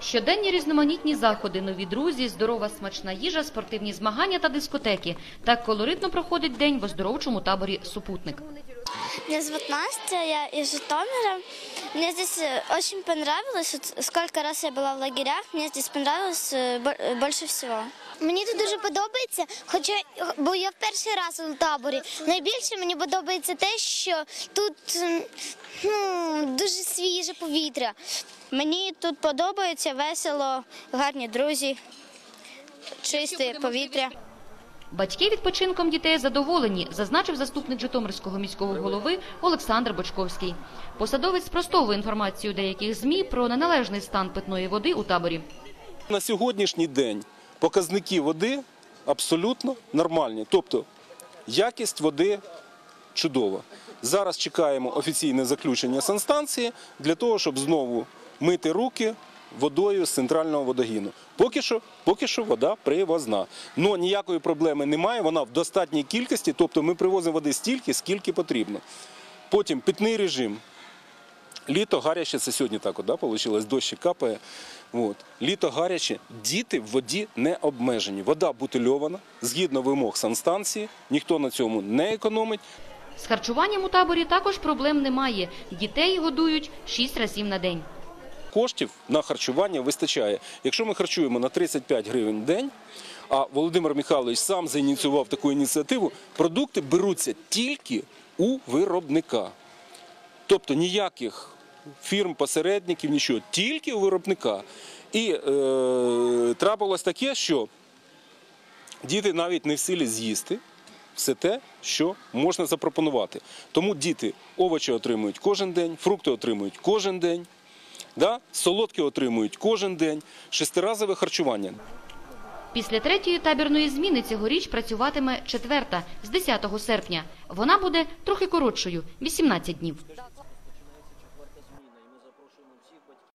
Щоденні різноманітні заходи, нові друзі, здорова смачна їжа, спортивні змагання та дискотеки. Так колоритно проходить день в оздоровчому таборі «Супутник». Меня зовут Настя, я из Житомира. Мне здесь э, очень понравилось. Вот сколько раз я была в лагерях, мне здесь понравилось э, бо- э, больше всего. Мені тут дуже подобається, хоча бо я в перший раз у таборі. Найбільше мені подобається те, що тут м, ну, дуже свіже повітря. Мені тут подобається весело, гарні друзі, чисте повітря. Батьки відпочинком дітей задоволені, зазначив заступник Житомирського міського голови Олександр Бочковський. Посадовець спростовує інформацію деяких ЗМІ про неналежний стан питної води у таборі. На сьогоднішній день показники води абсолютно нормальні. Тобто якість води чудова. Зараз чекаємо офіційне заключення санстанції для того, щоб знову мити руки водою з центрального водогіну. Поки що, поки що вода привозна. Но ніякої проблеми немає, вона в достатній кількості, тобто ми привозимо води стільки, скільки потрібно. Потім питний режим. Літо гаряче, це сьогодні так, да, вийшло, дощі капає. От. Літо гаряче, діти в воді не обмежені. Вода бутильована, згідно вимог санстанції, ніхто на цьому не економить. З харчуванням у таборі також проблем немає. Дітей годують 6 разів на день. Коштів на харчування вистачає. Якщо ми харчуємо на 35 гривень в день, а Володимир Михайлович сам заініціював таку ініціативу, продукти беруться тільки у виробника. Тобто ніяких фірм, посередників, нічого, тільки у виробника. І е, трапилось таке, що діти навіть не в силі з'їсти все те, що можна запропонувати. Тому діти овочі отримують кожен день, фрукти отримують кожен день. Да? Солодкі отримують кожен день, шестиразове харчування. Після третьої табірної зміни цьогоріч працюватиме четверта з 10 серпня. Вона буде трохи коротшою – 18 днів.